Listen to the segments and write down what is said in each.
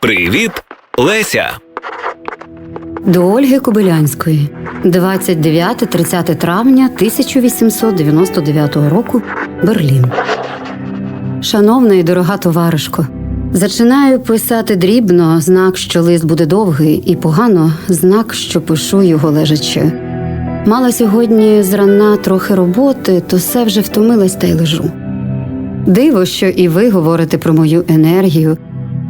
Привіт, Леся. До Ольги Кобилянської 29-30 травня 1899 року Берлін. Шановна і дорога товаришко, зачинаю писати дрібно знак, що лист буде довгий, і погано знак, що пишу його лежачи. Мала сьогодні зрана трохи роботи, то все вже втомилась та й лежу. Диво, що і ви говорите про мою енергію.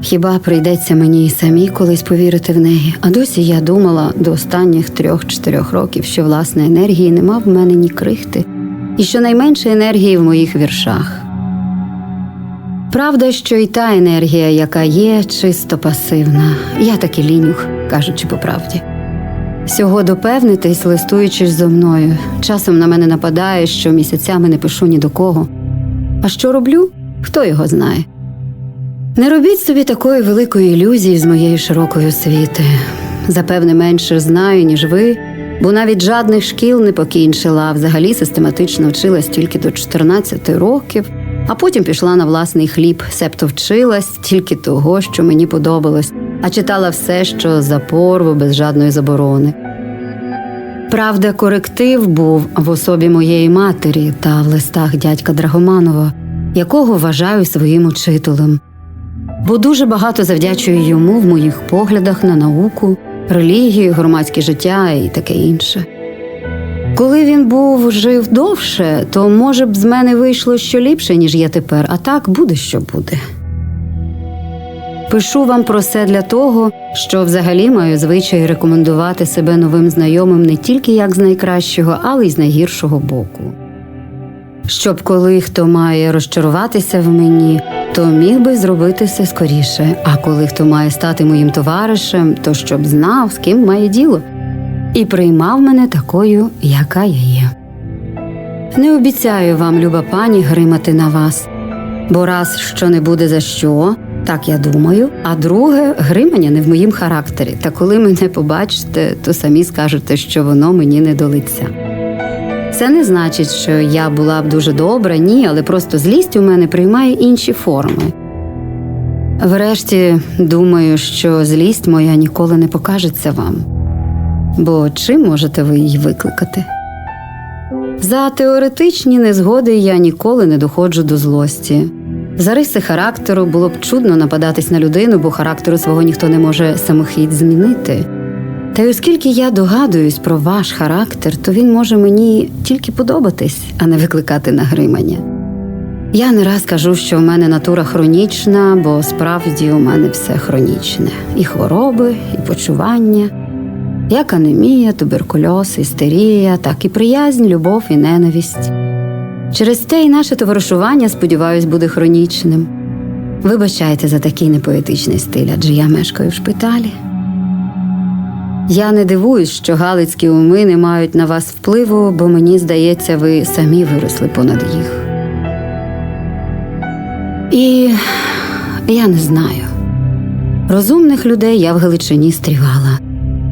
Хіба прийдеться мені і самі колись повірити в неї? А досі я думала до останніх трьох-чотирьох років, що власне енергії нема в мене ні крихти, і що найменше енергії в моїх віршах. Правда, що і та енергія, яка є, чисто пасивна. Я таки лінюх, кажучи по правді. Сього допевнитись, листуючись зо мною. Часом на мене нападає, що місяцями не пишу ні до кого. А що роблю? Хто його знає? Не робіть собі такої великої ілюзії з моєї широкої освіти. Запевне, менше знаю, ніж ви, бо навіть жадних шкіл не покінчила, а взагалі систематично вчилась тільки до 14 років, а потім пішла на власний хліб, себто вчилась тільки того, що мені подобалось, а читала все, що за порву без жадної заборони. Правда, коректив був в особі моєї матері та в листах дядька Драгоманова, якого вважаю своїм учителем бо дуже багато завдячую йому в моїх поглядах на науку, релігію, громадське життя і таке інше. Коли він був жив довше, то, може б, з мене вийшло що ліпше, ніж є тепер, а так буде, що буде. Пишу вам про це для того, що взагалі маю звичай рекомендувати себе новим знайомим не тільки як з найкращого, але й з найгіршого боку. Щоб коли хто має розчаруватися в мені, то міг би зробити все скоріше. А коли хто має стати моїм товаришем, то щоб знав, з ким має діло, і приймав мене такою, яка я є. Не обіцяю вам, люба пані, гримати на вас, бо раз що не буде за що, так я думаю, а друге, гримання не в моїм характері. Та коли мене побачите, то самі скажете, що воно мені не до лиця. Це не значить, що я була б дуже добра, ні, але просто злість у мене приймає інші форми. Врешті думаю, що злість моя ніколи не покажеться вам, бо чим можете ви її викликати? За теоретичні незгоди я ніколи не доходжу до злості. За риси характеру було б чудно нападатись на людину, бо характеру свого ніхто не може самохідь змінити. Та й оскільки я догадуюсь про ваш характер, то він може мені тільки подобатись, а не викликати нагримання. Я не раз кажу, що в мене натура хронічна, бо справді у мене все хронічне: і хвороби, і почування, як анемія, туберкульоз, істерія, так і приязнь, любов і ненависть. Через те і наше товаришування, сподіваюсь, буде хронічним. Вибачайте за такий непоетичний стиль, адже я мешкаю в шпиталі. Я не дивуюсь, що галицькі уми не мають на вас впливу, бо мені здається, ви самі виросли понад їх. І я не знаю. Розумних людей я в Галичині стрівала.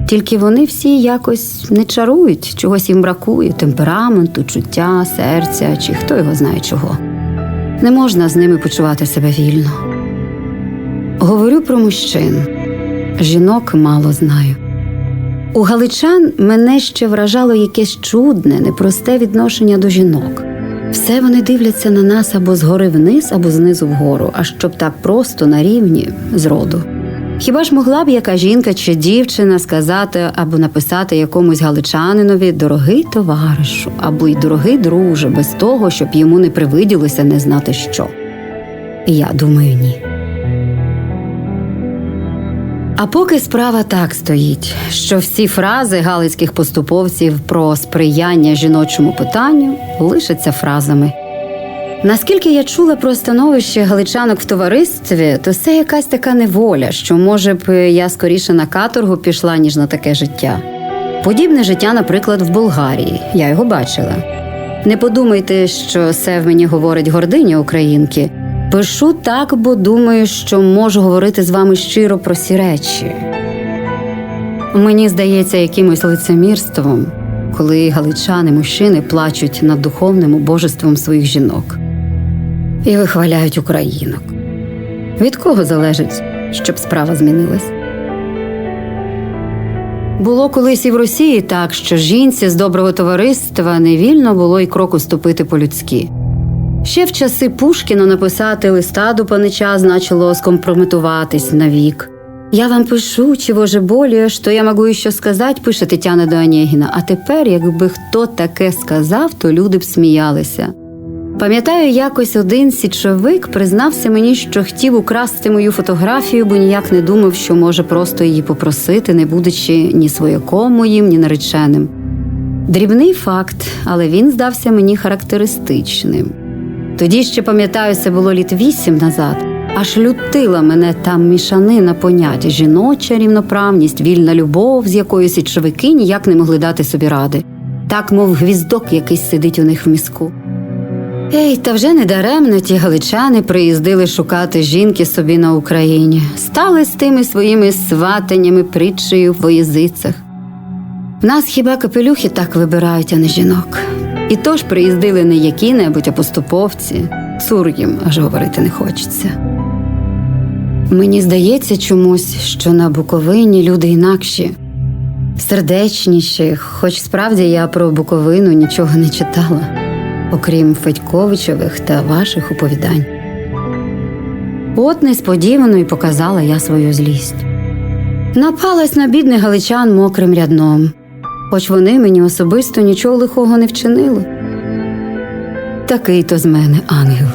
Тільки вони всі якось не чарують, чогось їм бракує темпераменту, чуття, серця чи хто його знає чого. Не можна з ними почувати себе вільно. Говорю про мужчин, жінок мало знаю. У галичан мене ще вражало якесь чудне, непросте відношення до жінок. Все вони дивляться на нас або згори вниз, або знизу вгору, а щоб так просто на рівні зроду. Хіба ж могла б яка жінка чи дівчина сказати або написати якомусь галичанинові дорогий товаришу, або й дорогий друже, без того, щоб йому не привиділося не знати що? Я думаю, ні. А поки справа так стоїть, що всі фрази галицьких поступовців про сприяння жіночому питанню лишаться фразами. Наскільки я чула про становище галичанок в товаристві, то це якась така неволя, що, може б, я скоріше на каторгу пішла, ніж на таке життя. Подібне життя, наприклад, в Болгарії, я його бачила. Не подумайте, що це в мені говорить гординя українки. Пишу так, бо думаю, що можу говорити з вами щиро про ці речі. Мені здається якимось лицемірством, коли галичани мужчини плачуть над духовним убожеством своїх жінок і вихваляють українок. Від кого залежить, щоб справа змінилась. Було колись і в Росії так, що жінці з доброго товариства не вільно було й кроку ступити по-людськи. Ще в часи Пушкіна написати листа до панича значило скомпрометуватись навік. Я вам пишу, чого же более, що я можу ще сказати, пише Тетяна до Онегіна. А тепер, якби хто таке сказав, то люди б сміялися. Пам'ятаю, якось один січовик признався мені, що хотів украсти мою фотографію, бо ніяк не думав, що може просто її попросити, не будучи ні свояком моїм, ні нареченим. Дрібний факт, але він здався мені характеристичним. Тоді ще пам'ятаю, це було літ вісім назад. Аж лютила мене там мішанина понять жіноча рівноправність, вільна любов, з якою січовики ніяк не могли дати собі ради, так мов гвіздок якийсь сидить у них в мізку. Ей, та вже недаремно ті галичани приїздили шукати жінки собі на Україні, стали з тими своїми сватаннями притчею в язицях. В нас хіба капелюхи так вибирають, а не жінок. І тож приїздили не які-небудь, а поступовці. Цур їм аж говорити не хочеться. Мені здається чомусь, що на Буковині люди інакші, сердечніші, хоч справді я про Буковину нічого не читала, окрім Федьковичових та ваших оповідань. От несподівано й показала я свою злість. Напалась на бідних галичан мокрим рядном, хоч вони мені особисто нічого лихого не вчинили. Такий то з мене ангел.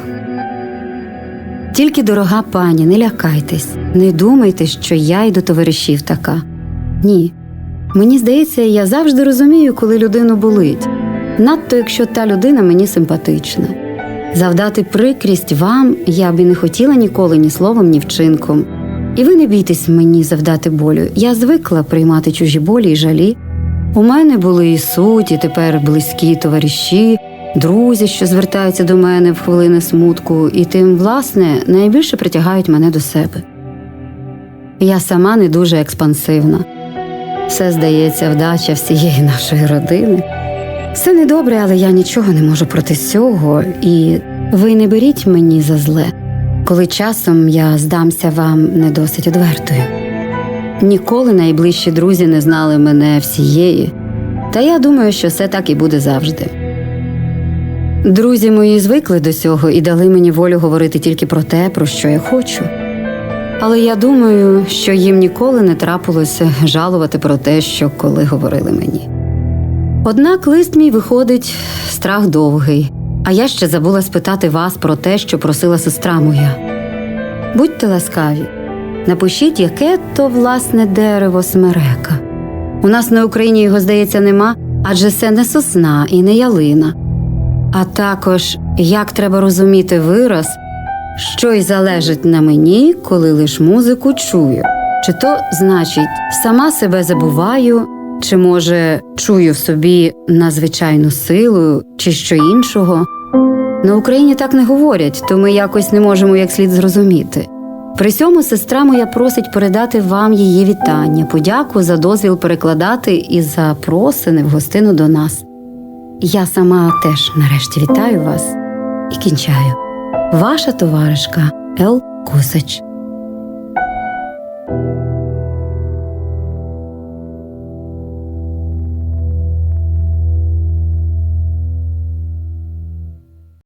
Тільки, дорога пані, не лякайтесь, не думайте, що я й до товаришів така. Ні. Мені здається, я завжди розумію, коли людину болить, надто якщо та людина мені симпатична. Завдати прикрість вам я б і не хотіла ніколи ні словом, ні вчинком. І ви не бійтесь мені завдати болю. Я звикла приймати чужі болі і жалі. У мене були і суть, і тепер близькі товариші, друзі, що звертаються до мене в хвилини смутку, і тим, власне, найбільше притягають мене до себе. Я сама не дуже експансивна. Все здається, вдача всієї нашої родини. Все недобре, але я нічого не можу проти цього, і ви не беріть мені за зле, коли часом я здамся вам не досить одвертою. Ніколи найближчі друзі не знали мене всієї, та я думаю, що все так і буде завжди. Друзі мої звикли до цього і дали мені волю говорити тільки про те, про що я хочу. Але я думаю, що їм ніколи не трапилося жалувати про те, що коли говорили мені. Однак лист мій виходить страх довгий, а я ще забула спитати вас про те, що просила сестра моя. Будьте ласкаві, напишіть, яке то власне дерево смерека. У нас на Україні його, здається, нема, адже це не сосна і не ялина. А також як треба розуміти вираз, що й залежить на мені, коли лиш музику чую. Чи то значить, сама себе забуваю, чи може чую в собі надзвичайну силу, чи що іншого. На Україні так не говорять, то ми якось не можемо як слід зрозуміти. При цьому сестра моя просить передати вам її вітання, подяку за дозвіл перекладати і за просини в гостину до нас. Я сама теж нарешті вітаю вас і кінчаю. Ваша товаришка Ел Косач.